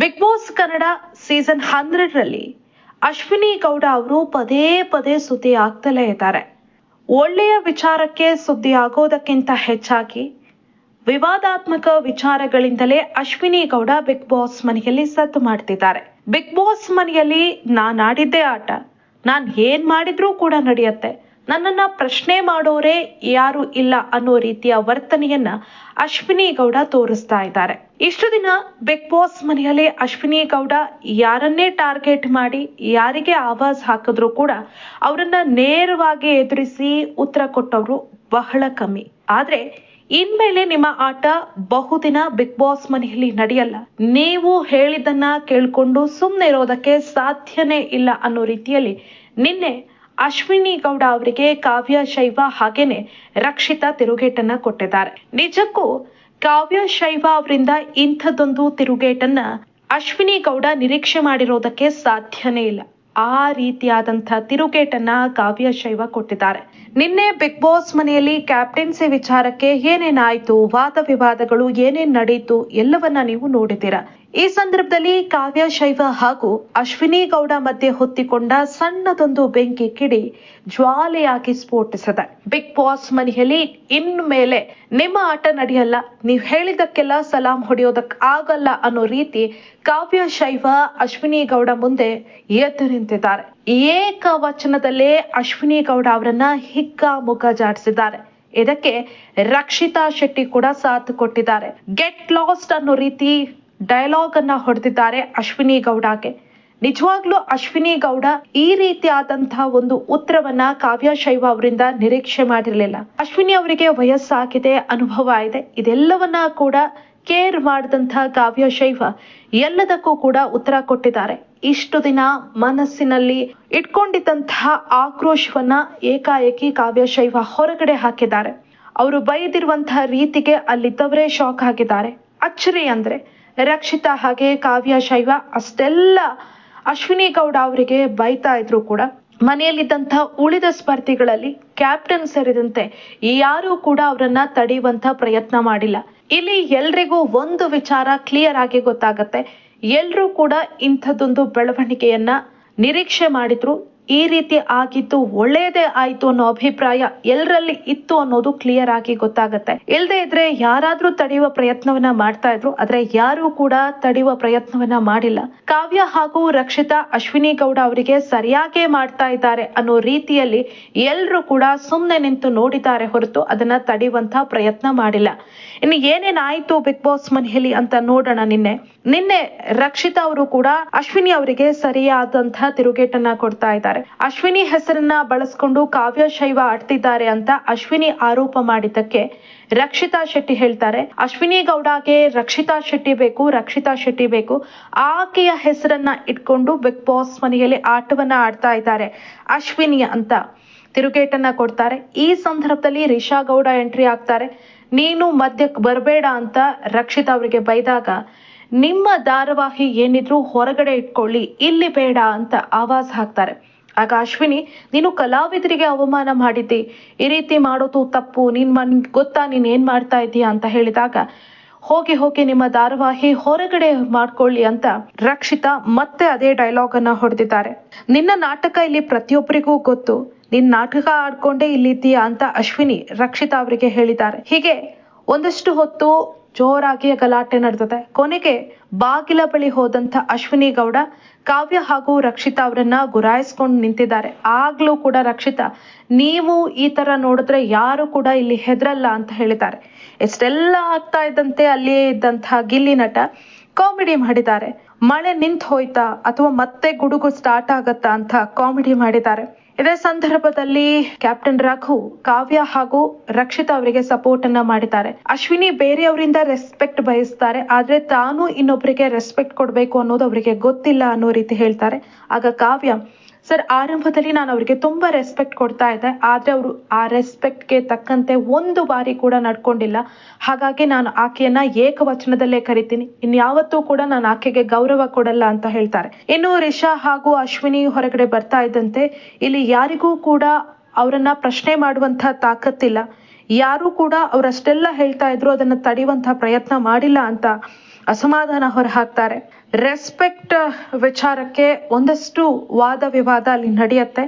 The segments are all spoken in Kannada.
ಬಿಗ್ ಬಾಸ್ ಕನ್ನಡ ಸೀಸನ್ ಹನ್ನೆರಡರಲ್ಲಿ ಅಶ್ವಿನಿ ಗೌಡ ಅವರು ಪದೇ ಪದೇ ಸುದ್ದಿ ಆಗ್ತಲೇ ಇದ್ದಾರೆ. ಒಳ್ಳೆಯ ವಿಚಾರಕ್ಕೆ ಸುದ್ದಿ ಆಗೋದಕ್ಕಿಂತ ಹೆಚ್ಚಾಗಿ ವಿವಾದಾತ್ಮಕ ವಿಚಾರಗಳಿಂದಲೇ ಅಶ್ವಿನಿ ಗೌಡ ಬಿಗ್ ಬಾಸ್ ಮನೆಯಲ್ಲಿ ಸದ್ದು ಮಾಡ್ತಿದ್ದಾರೆ. ಬಿಗ್ ಬಾಸ್ ಮನೆಯಲ್ಲಿ ನಾನ್ ಆಡಿದ್ದೇ ಆಟ, ನಾನು ಏನ್ ಮಾಡಿದ್ರೂ ಕೂಡ ನಡೆಯುತ್ತೆ. ನನ್ನನ್ನ ಪ್ರಶ್ನೆ ಮಾಡೋರೇ ಯಾರು ಇಲ್ಲ ಅನ್ನೋ ರೀತಿಯ ವರ್ತನೆಯನ್ನ ಅಶ್ವಿನಿ ಗೌಡ ತೋರಿಸ್ತಾ ಇದ್ದಾರೆ. ಇಷ್ಟು ದಿನ ಬಿಗ್ ಬಾಸ್ ಮನೆಯಲ್ಲಿ ಅಶ್ವಿನಿ ಗೌಡ ಯಾರನ್ನೇ ಟಾರ್ಗೆಟ್ ಮಾಡಿ ಯಾರಿಗೆ ಆವಾಜ್ ಹಾಕಿದ್ರು ಕೂಡ ಅವರನ್ನ ನೇರವಾಗಿ ಎದುರಿಸಿ ಉತ್ತರ ಕೊಟ್ಟವರು ಬಹಳ ಕಮ್ಮಿ. ಆದ್ರೆ ಇನ್ಮೇಲೆ ನಿಮ್ಮ ಆಟ ಬಹುದಿನ ಬಿಗ್ ಬಾಸ್ ಮನೆಯಲ್ಲಿ ನಡೆಯಲ್ಲ. ನೀವು ಹೇಳಿದ್ದನ್ನ ಕೇಳ್ಕೊಂಡು ಸುಮ್ಮನೆ ಇರೋದಕ್ಕೆ ಸಾಧ್ಯನೇ ಇಲ್ಲ ಅನ್ನೋ ರೀತಿಯಲ್ಲಿ ನಿನ್ನೆ ಅಶ್ವಿನಿ ಗೌಡ ಅವರಿಗೆ ಕಾವ್ಯ ಶೈವ ಹಾಗೇನೆ ರಕ್ಷಿತಾ ತಿರುಗೇಟನ್ನ ಕೊಟ್ಟಿದ್ದಾರೆ. ನಿಜಕ್ಕೂ ಕಾವ್ಯ ಶೈವ ಅವರಿಂದ ಇಂಥದ್ದೊಂದು ತಿರುಗೇಟನ್ನ ಅಶ್ವಿನಿ ಗೌಡ ನಿರೀಕ್ಷೆ ಮಾಡಿರೋದಕ್ಕೆ ಸಾಧ್ಯನೇ ಇಲ್ಲ. ಆ ರೀತಿಯಾದಂಥ ತಿರುಗೇಟನ್ನ ಕಾವ್ಯ ಶೈವ ಕೊಟ್ಟಿದ್ದಾರೆ. ನಿನ್ನೆ ಬಿಗ್ ಬಾಸ್ ಮನೆಯಲ್ಲಿ ಕ್ಯಾಪ್ಟೆನ್ಸಿ ವಿಚಾರಕ್ಕೆ ಏನೇನಾಯ್ತು, ವಾದ ವಿವಾದಗಳು ಏನೇನ್ ನಡೀತು ಎಲ್ಲವನ್ನ ನೀವು ನೋಡಿದ್ದೀರಾ? ಈ ಸಂದರ್ಭದಲ್ಲಿ ಕಾವ್ಯ, ಶೈವ ಹಾಗೂ ಅಶ್ವಿನಿ ಗೌಡ ಮಧ್ಯೆ ಹೊತ್ತಿಕೊಂಡ ಸಣ್ಣದೊಂದು ಬೆಂಕಿ ಕಿಡಿ ಜ್ವಾಲೆಯಾಗಿ ಸ್ಫೋಟಿಸಿದೆ. ಬಿಗ್ ಬಾಸ್ ಮನೆಯಲ್ಲಿ ಇನ್ಮೇಲೆ ನಿಮ್ಮ ಆಟ ನಡೆಯಲ್ಲ. ನೀವು ಹೇಳಿದಕ್ಕೆಲ್ಲ ಸಲಾಂ ಹೊಡೆಯೋದಕ್ ಆಗಲ್ಲ ಅನ್ನೋ ರೀತಿ ಕಾವ್ಯ, ಶೈವ, ಅಶ್ವಿನಿ ಗೌಡ ಮುಂದೆ ಎದ್ದು ನಿಂತಿದ್ದಾರೆ. ಏಕ ವಚನದಲ್ಲೇ ಅಶ್ವಿನಿ ಗೌಡ ಅವರನ್ನ ಮುಖ ಜಾಡಿಸಿದ್ದಾರೆ. ಇದಕ್ಕೆ ರಕ್ಷಿತಾ ಶೆಟ್ಟಿ ಕೂಡ ಸಾಥ್ ಕೊಟ್ಟಿದ್ದಾರೆ. ಗೆಟ್ ಲಾಸ್ಟ್ ಅನ್ನೋ ರೀತಿ ಡೈಲಾಗ್ ಅನ್ನ ಹೊಡೆದಿದ್ದಾರೆ ಅಶ್ವಿನಿ ಗೌಡಗೆ. ನಿಜವಾಗ್ಲೂ ಅಶ್ವಿನಿ ಗೌಡ ಈ ರೀತಿಯಾದಂತಹ ಒಂದು ಉತ್ತರವನ್ನ ಕಾವ್ಯ ಶೈವ ಅವರಿಂದ ನಿರೀಕ್ಷೆ ಮಾಡಿರಲಿಲ್ಲ. ಅಶ್ವಿನಿ ಅವರಿಗೆ ವಯಸ್ಸಾಗಿದೆ, ಅನುಭವ ಇದೆ. ಇದೆಲ್ಲವನ್ನ ಕೂಡ ಕೇರ್ ಮಾಡಿದಂತಹ ಕಾವ್ಯ ಶೈವ ಎಲ್ಲದಕ್ಕೂ ಕೂಡ ಉತ್ತರ ಕೊಟ್ಟಿದ್ದಾರೆ. ಇಷ್ಟು ದಿನ ಮನಸ್ಸಿನಲ್ಲಿ ಇಟ್ಕೊಂಡಿದ್ದಂತಹ ಆಕ್ರೋಶವನ್ನ ಏಕಾಏಕಿ ಕಾವ್ಯ ಶೈವ ಹೊರಗಡೆ ಹಾಕಿದ್ದಾರೆ. ಅವರು ಬೈದಿರುವಂತಹ ರೀತಿಗೆ ಅಲ್ಲಿದ್ದವರೇ ಶಾಕ್ ಆಗಿದ್ದಾರೆ. ಅಚ್ಚರಿ ಅಂದ್ರೆ ರಕ್ಷಿತಾ ಹಾಗೆ ಕಾವ್ಯ, ಶೈವ ಅಷ್ಟೆಲ್ಲ ಅಶ್ವಿನಿ ಗೌಡ ಅವರಿಗೆ ಬೈತಾ ಇದ್ರು ಕೂಡ. ಮನೆಯಲ್ಲಿದ್ದಂತಹ ಉಳಿದ ಸ್ಪರ್ಧಿಗಳಲ್ಲಿ ಕ್ಯಾಪ್ಟನ್ ಸೇರಿದಂತೆ ಯಾರೂ ಕೂಡ ಅವರನ್ನ ತಡೆಯುವಂತ ಪ್ರಯತ್ನ ಮಾಡಿಲ್ಲ. ಇಲ್ಲಿ ಎಲ್ರಿಗೂ ಒಂದು ವಿಚಾರ ಕ್ಲಿಯರ್ ಆಗಿ ಗೊತ್ತಾಗತ್ತೆ. ಎಲ್ರೂ ಕೂಡ ಇಂಥದ್ದೊಂದು ಬೆಳವಣಿಗೆಯನ್ನ ನಿರೀಕ್ಷೆ ಮಾಡಿದ್ರು. ಈ ರೀತಿ ಆಗಿದ್ದು ಒಳ್ಳೆಯದೇ ಆಯ್ತು ಅನ್ನೋ ಅಭಿಪ್ರಾಯ ಎಲ್ಲರಲ್ಲಿ ಇತ್ತು ಅನ್ನೋದು ಕ್ಲಿಯರ್ ಆಗಿ ಗೊತ್ತಾಗತ್ತೆ. ಇಲ್ಲದೆ ಇದ್ರೆ ಯಾರಾದ್ರೂ ತಡೆಯುವ ಪ್ರಯತ್ನವನ್ನ ಮಾಡ್ತಾ ಇದ್ರು, ಆದ್ರೆ ಯಾರು ಕೂಡ ತಡೆಯುವ ಪ್ರಯತ್ನವನ್ನ ಮಾಡಿಲ್ಲ. ಕಾವ್ಯ ಹಾಗೂ ರಕ್ಷಿತಾ ಅಶ್ವಿನಿ ಗೌಡ ಅವರಿಗೆ ಸರಿಯಾಗೇ ಮಾಡ್ತಾ ಇದ್ದಾರೆ ಅನ್ನೋ ರೀತಿಯಲ್ಲಿ ಎಲ್ಲರೂ ಕೂಡ ಸುಮ್ಮನೆ ನಿಂತು ನೋಡಿದ್ದಾರೆ ಹೊರತು ಅದನ್ನ ತಡೆಯುವಂತ ಪ್ರಯತ್ನ ಮಾಡಿಲ್ಲ. ಇನ್ನು ಏನೇನಾಯ್ತು ಬಿಗ್ ಬಾಸ್ ಮನೆಯಲ್ಲಿ ಅಂತ ನೋಡೋಣ ನಿನ್ನೆ. ನಿನ್ನೆ ರಕ್ಷಿತಾ ಅವರು ಕೂಡ ಅಶ್ವಿನಿ ಅವರಿಗೆ ಸರಿಯಾದಂತಹ ತಿರುಗೇಟನ್ನ ಕೊಡ್ತಾ ಇದ್ದಾರೆ. ಅಶ್ವಿನಿ ಹೆಸರನ್ನ ಬಳಸ್ಕೊಂಡು ಕಾವ್ಯ ಶೈವ ಆಡ್ತಿದ್ದಾರೆ ಅಂತ ಅಶ್ವಿನಿ ಆರೋಪ ಮಾಡಿದ್ದಕ್ಕೆ ರಕ್ಷಿತಾ ಶೆಟ್ಟಿ ಹೇಳ್ತಾರೆ. ಅಶ್ವಿನಿ ಗೌಡಗೆ ರಕ್ಷಿತಾ ಶೆಟ್ಟಿ ಬೇಕು, ರಕ್ಷಿತಾ ಶೆಟ್ಟಿ ಬೇಕು. ಆಕೆಯ ಹೆಸರನ್ನ ಇಟ್ಕೊಂಡು ಬಿಗ್ ಬಾಸ್ ಮನೆಯಲ್ಲಿ ಆಟವನ್ನ ಆಡ್ತಾ ಇದ್ದಾರೆ ಅಶ್ವಿನಿ ಅಂತ ತಿರುಗೇಟನ್ನ ಕೊಡ್ತಾರೆ. ಈ ಸಂದರ್ಭದಲ್ಲಿ ರಿಷಾ ಗೌಡ ಎಂಟ್ರಿ ಆಗ್ತಾರೆ. ನೀನು ಮಧ್ಯಕ್ಕೆ ಬರಬೇಡ ಅಂತ ರಕ್ಷಿತಾ ಅವರಿಗೆ ಬೈದಾಗ, ನಿಮ್ಮ ಧಾರಾವಾಹಿ ಏನಿದ್ರು ಹೊರಗಡೆ ಇಟ್ಕೊಳ್ಳಿ, ಇಲ್ಲಿ ಬೇಡ ಅಂತ ಆವಾಜ್ ಹಾಕ್ತಾರೆ. ಆಗ ಅಶ್ವಿನಿ, ನೀನು ಕಲಾವಿದರಿಗೆ ಅವಮಾನ ಮಾಡಿದ್ದಿ. ಈ ರೀತಿ ಮಾಡೋದು ತಪ್ಪು. ನಿನ್ ಮನ್, ಗೊತ್ತಾ ನೀನ್ ಏನ್ ಮಾಡ್ತಾ ಇದ್ದೀಯಾ ಅಂತ ಹೇಳಿದಾಗ, ಹೋಗಿ ಹೋಗಿ ನಿಮ್ಮ ಧಾರಾವಾಹಿ ಹೊರಗಡೆ ಮಾಡ್ಕೊಳ್ಳಿ ಅಂತ ರಕ್ಷಿತಾ ಮತ್ತೆ ಅದೇ ಡೈಲಾಗ್ ಅನ್ನ ಹೊಡೆದಿದ್ದಾರೆ. ನಿನ್ನ ನಾಟಕ ಇಲ್ಲಿ ಪ್ರತಿಯೊಬ್ಬರಿಗೂ ಗೊತ್ತು. ನಿನ್ ನಾಟಕ ಆಡ್ಕೊಂಡೇ ಇಲ್ಲಿದ್ದೀಯಾ ಅಂತ ಅಶ್ವಿನಿ ರಕ್ಷಿತಾ ಅವರಿಗೆ ಹೇಳಿದ್ದಾರೆ. ಹೀಗೆ ಒಂದಷ್ಟು ಹೊತ್ತು ಜೋರಾಗಿ ಗಲಾಟೆ ನಡೆದಿದೆ. ಕೊನೆಗೆ ಬಾಗಿಲ ಬಳಿ ಹೋದಂತ ಅಶ್ವಿನಿ ಗೌಡ ಕಾವ್ಯ ಹಾಗೂ ರಕ್ಷಿತಾ ಅವರನ್ನ ಗುರಾಯಿಸ್ಕೊಂಡು ನಿಂತಿದ್ದಾರೆ. ಆಗ್ಲೂ ಕೂಡ ರಕ್ಷಿತಾ, ನೀವು ಈ ತರ ನೋಡಿದ್ರೆ ಯಾರು ಕೂಡ ಇಲ್ಲಿ ಹೆದರಲ್ಲ ಅಂತ ಹೇಳಿದ್ದಾರೆ. ಎಷ್ಟೆಲ್ಲ ಆಗ್ತಾ ಇದ್ದಂತೆ ಅಲ್ಲಿಯೇ ಇದ್ದಂತಹ ಗಿಲ್ಲಿ ನಟ ಕಾಮಿಡಿ ಮಾಡಿದ್ದಾರೆ. ಮಳೆ ನಿಂತು ಹೋಯ್ತಾ ಅಥವಾ ಮತ್ತೆ ಗುಡುಗು ಸ್ಟಾರ್ಟ್ ಆಗತ್ತಾ ಅಂತ ಕಾಮಿಡಿ ಮಾಡಿದ್ದಾರೆ. ಇದೇ ಸಂದರ್ಭದಲ್ಲಿ ಕ್ಯಾಪ್ಟನ್ ರಘು, ಕಾವ್ಯ ಹಾಗೂ ರಕ್ಷಿತ ಅವರಿಗೆ ಸಪೋರ್ಟ್ ಅನ್ನ ಮಾಡಿದ್ದಾರೆ. ಅಶ್ವಿನಿ ಬೇರೆಯವರಿಂದ ರೆಸ್ಪೆಕ್ಟ್ ಬಯಸ್ತಾರೆ, ಆದ್ರೆ ತಾನು ಇನ್ನೊಬ್ಬರಿಗೆ ರೆಸ್ಪೆಕ್ಟ್ ಕೊಡ್ಬೇಕು ಅನ್ನೋದು ಅವರಿಗೆ ಗೊತ್ತಿಲ್ಲ ಅನ್ನೋ ರೀತಿ ಹೇಳ್ತಾರೆ. ಆಗ ಕಾವ್ಯ ಸರ್, ಆರಂಭದಲ್ಲಿ ನಾನು ಅವರಿಗೆ ತುಂಬಾ ರೆಸ್ಪೆಕ್ಟ್ ಕೊಡ್ತಾ ಇದ್ದೆ. ಆದ್ರೆ ಅವರು ಆ ರೆಸ್ಪೆಕ್ಟ್ಗೆ ತಕ್ಕಂತೆ ಒಂದು ಬಾರಿ ಕೂಡ ನಡ್ಕೊಂಡಿಲ್ಲ. ಹಾಗಾಗಿ ನಾನು ಆಕೆಯನ್ನ ಏಕವಚನದಲ್ಲೇ ಕರಿತೀನಿ. ಇನ್ಯಾವತ್ತೂ ಕೂಡ ನಾನು ಆಕೆಗೆ ಗೌರವ ಕೊಡಲ್ಲ ಅಂತ ಹೇಳ್ತಾರೆ. ಇನ್ನು ರಿಷಾ ಹಾಗೂ ಅಶ್ವಿನಿ ಹೊರಗಡೆ ಬರ್ತಾ ಇದ್ದಂತೆ ಇಲ್ಲಿ ಯಾರಿಗೂ ಕೂಡ ಅವರನ್ನ ಪ್ರಶ್ನೆ ಮಾಡುವಂತ ತಾಕತ್ತಿಲ್ಲ. ಯಾರು ಕೂಡ ಅವರಷ್ಟೆಲ್ಲ ಹೇಳ್ತಾ ಇದ್ರು, ಅದನ್ನ ತಡೆಯುವಂತಹ ಪ್ರಯತ್ನ ಮಾಡಿಲ್ಲ ಅಂತ ಅಸಮಾಧಾನ ಹೊರಹಾಕ್ತಾರೆ. ರೆಸ್ಪೆಕ್ಟ್ ವಿಚಾರಕ್ಕೆ ಒಂದಷ್ಟು ವಾದ ವಿವಾದ ಅಲ್ಲಿ ನಡೆಯುತ್ತೆ.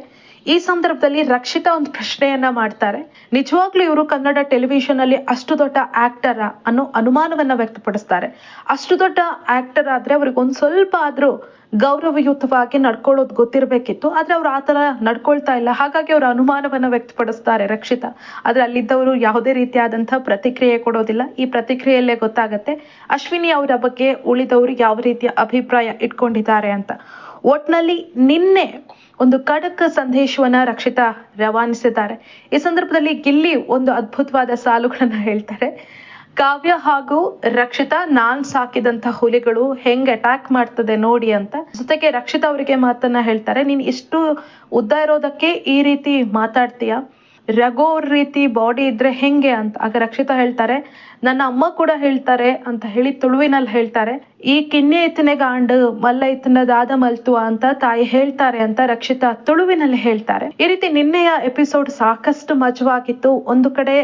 ಈ ಸಂದರ್ಭದಲ್ಲಿ ರಕ್ಷಿತ ಒಂದು ಪ್ರಶ್ನೆಯನ್ನ ಮಾಡ್ತಾರೆ. ನಿಜವಾಗ್ಲೂ ಇವರು ಕನ್ನಡ ಟೆಲಿವಿಷನ್ ಅಲ್ಲಿ ಅಷ್ಟು ದೊಡ್ಡ ಆಕ್ಟರ ಅನ್ನೋ ಅನುಮಾನವನ್ನ ವ್ಯಕ್ತಪಡಿಸ್ತಾರೆ. ಅಷ್ಟು ದೊಡ್ಡ ಆಕ್ಟರ್ ಆದ್ರೆ ಅವ್ರಿಗೆ ಒಂದ್ ಸ್ವಲ್ಪ ಆದ್ರೂ ಗೌರವಯುತವಾಗಿ ನಡ್ಕೊಳ್ಳೋದು ಗೊತ್ತಿರಬೇಕಿತ್ತು, ಆದ್ರೆ ಅವ್ರು ಆತರ ನಡ್ಕೊಳ್ತಾ ಇಲ್ಲ. ಹಾಗಾಗಿ ಅವ್ರ ಅನುಮಾನವನ್ನ ವ್ಯಕ್ತಪಡಿಸ್ತಾರೆ ರಕ್ಷಿತಾ. ಆದ್ರೆ ಅಲ್ಲಿದ್ದವರು ಯಾವುದೇ ರೀತಿಯಾದಂತಹ ಪ್ರತಿಕ್ರಿಯೆ ಕೊಡೋದಿಲ್ಲ. ಈ ಪ್ರತಿಕ್ರಿಯೆಯಲ್ಲೇ ಗೊತ್ತಾಗತ್ತೆ, ಅಶ್ವಿನಿ ಅವರ ಬಗ್ಗೆ ಉಳಿದವರು ಯಾವ ರೀತಿಯ ಅಭಿಪ್ರಾಯ ಇಟ್ಕೊಂಡಿದ್ದಾರೆ ಅಂತ. ಒಟ್ನಲ್ಲಿ ನಿನ್ನೆ ಒಂದು ಖಡಕ್ ಸಂದೇಶವನ್ನ ರಕ್ಷಿತಾ ರವಾನಿಸಿದ್ದಾರೆ. ಈ ಸಂದರ್ಭದಲ್ಲಿ ಗಿಲ್ಲಿ ಒಂದು ಅದ್ಭುತವಾದ ಸಾಲುಗಳನ್ನ ಹೇಳ್ತಾರೆ. ಕಾವ್ಯ ಹಾಗೂ ರಕ್ಷಿತಾ ನಾನ್ ಸಾಕಿದಂತ ಹುಲಿಗಳು ಹೆಂಗ್ ಅಟ್ಯಾಕ್ ಮಾಡ್ತದೆ ನೋಡಿ ಅಂತ. ಜೊತೆಗೆ ರಕ್ಷಿತಾ ಅವರಿಗೆ ಮಾತನ್ನ ಹೇಳ್ತಾರೆ, ನೀನ್ ಇಷ್ಟು ಉದ್ದ ಇರೋದಕ್ಕೆ ಈ ರೀತಿ ಮಾತಾಡ್ತೀಯ? ರಘು ರೀತಿ ಬಾಡಿ ಇದ್ರೆ ಹೆಂಗೆ ಅಂತ. ಆಗ ರಕ್ಷಿತಾ ಹೇಳ್ತಾರೆ, ನನ್ನ ಅಮ್ಮ ಕೂಡ ಹೇಳ್ತಾರೆ ಅಂತ ಹೇಳಿ ತುಳುವಿನಲ್ಲಿ ಹೇಳ್ತಾರೆ, ಈ ಕಿನ್ನೆ ಇತ್ತನೆ ಗಾಂಡ್, ಮಲ್ಲ ಇತ್ತನದಾದ ಮಲ್ತು ಅಂತ ತಾಯಿ ಹೇಳ್ತಾರೆ ಅಂತ ರಕ್ಷಿತಾ ತುಳುವಿನಲ್ಲಿ ಹೇಳ್ತಾರೆ. ಈ ರೀತಿ ನಿನ್ನೆಯ ಎಪಿಸೋಡ್ ಸಾಕಷ್ಟು ಮಜವಾಗಿತ್ತು. ಒಂದು ಕಡೆ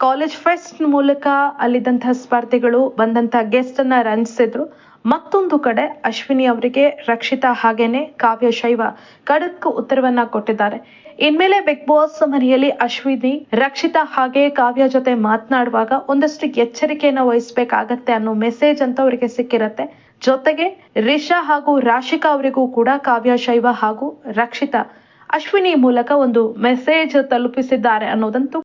ಕಾಲೇಜ್ ಫೆಸ್ಟ್ ಮೂಲಕ ಅಲ್ಲಿದ್ದಂತಹ ಸ್ಪರ್ಧಿಗಳು ಬಂದಂತಹ ಗೆಸ್ಟ್ ಅನ್ನ ರಂಜಿಸಿದ್ರು. ಮತ್ತೊಂದು ಕಡೆ ಅಶ್ವಿನಿ ಅವರಿಗೆ ರಕ್ಷಿತಾ ಹಾಗೇನೆ ಕಾವ್ಯ ಶೈವ ಖಡಕ್ ಉತ್ತರವನ್ನ ಕೊಟ್ಟಿದ್ದಾರೆ. ಇನ್ಮೇಲೆ ಬಿಗ್ ಬಾಸ್ ಮನೆಯಲ್ಲಿ ಅಶ್ವಿನಿ ರಕ್ಷಿತಾ ಹಾಗೆ ಕಾವ್ಯ ಜೊತೆ ಮಾತನಾಡುವಾಗ ಒಂದಷ್ಟು ಎಚ್ಚರಿಕೆಯನ್ನ ವಹಿಸ್ಬೇಕಾಗತ್ತೆ ಅನ್ನೋ ಮೆಸೇಜ್ ಅಂತ ಅವರಿಗೆ ಸಿಕ್ಕಿರತ್ತೆ. ಜೊತೆಗೆ ರಿಷಾ ಹಾಗೂ ರಾಶಿಕಾ ಅವರಿಗೂ ಕೂಡ ಕಾವ್ಯ ಶೈವ ಹಾಗೂ ರಕ್ಷಿತಾ ಅಶ್ವಿನಿ ಮೂಲಕ ಒಂದು ಮೆಸೇಜ್ ತಲುಪಿಸಿದ್ದಾರೆ ಅನ್ನೋದಂತೂ